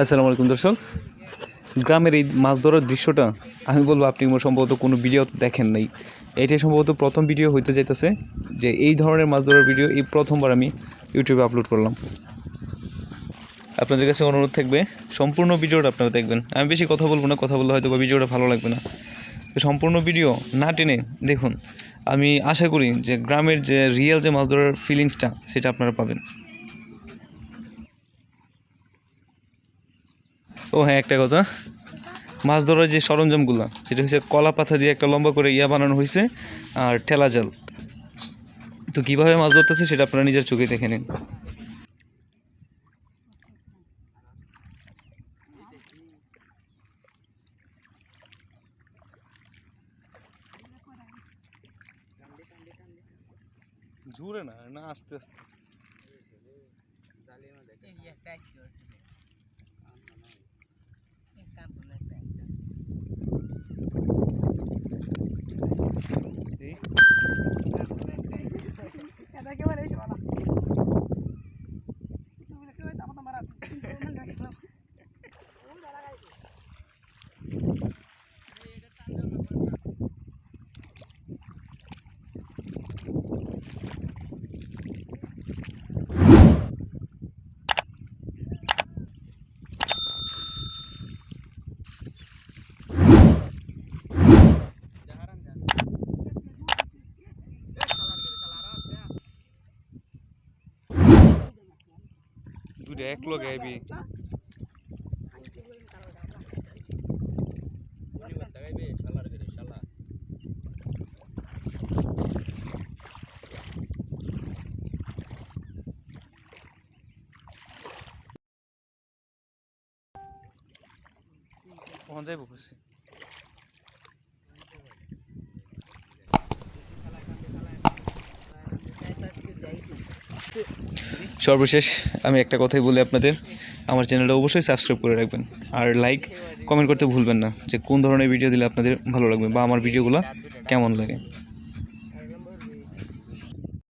আসসালামু আলাইকুম দর্শক। গ্রামের এই মাছ ধরার দৃশ্যটা, আমি বলব আপনি সম্ভবত কোনো ভিডিও দেখেন নাই। এটাই সম্ভবত প্রথম ভিডিও হইতে যাইতেছে যে এই ধরনের মাছ ধরার ভিডিও এই প্রথমবার আমি ইউটিউবে আপলোড করলাম। আপনাদের কাছে অনুরোধ থাকবে, সম্পূর্ণ ভিডিওটা আপনারা দেখবেন। আমি বেশি কথা বলব না, কথা বললে হয়তো বা ভিডিওটা ভালো লাগবে না। সম্পূর্ণ ভিডিও না টেনে দেখুন আমি আশা করি যে গ্রামের যে রিয়েল যে মাছ ধরার ফিলিংসটা সেটা আপনারা পাবেন। ও হ্যাঁ একটা কথা। মাছ ধরার যে সরঞ্জামগুলো, সেটা হচ্ছে কলা পাতা দিয়ে একটা লম্বা করে ইয়া বানানো হয়েছে, আর ঠেলা জাল। তো কীভাবে মাছ ধরতেছে, সেটা আপনারা নিজের চোখে দেখে নিন। জোরে না না আস্তে আস্তে। দুটো এক লগে আইবি। যাইব খুশি সর্বশেষ আমি একটা কথাই বলি আপনাদের। আমার চ্যানেলটা অবশ্যই সাবস্ক্রাইব করে রাখবেন। আর লাইক কমেন্ট করতে ভুলবেন না যে কোন ধরনের ভিডিও দিলে আপনাদের ভালো লাগবে বা আমার ভিডিওগুলো কেমন লাগে।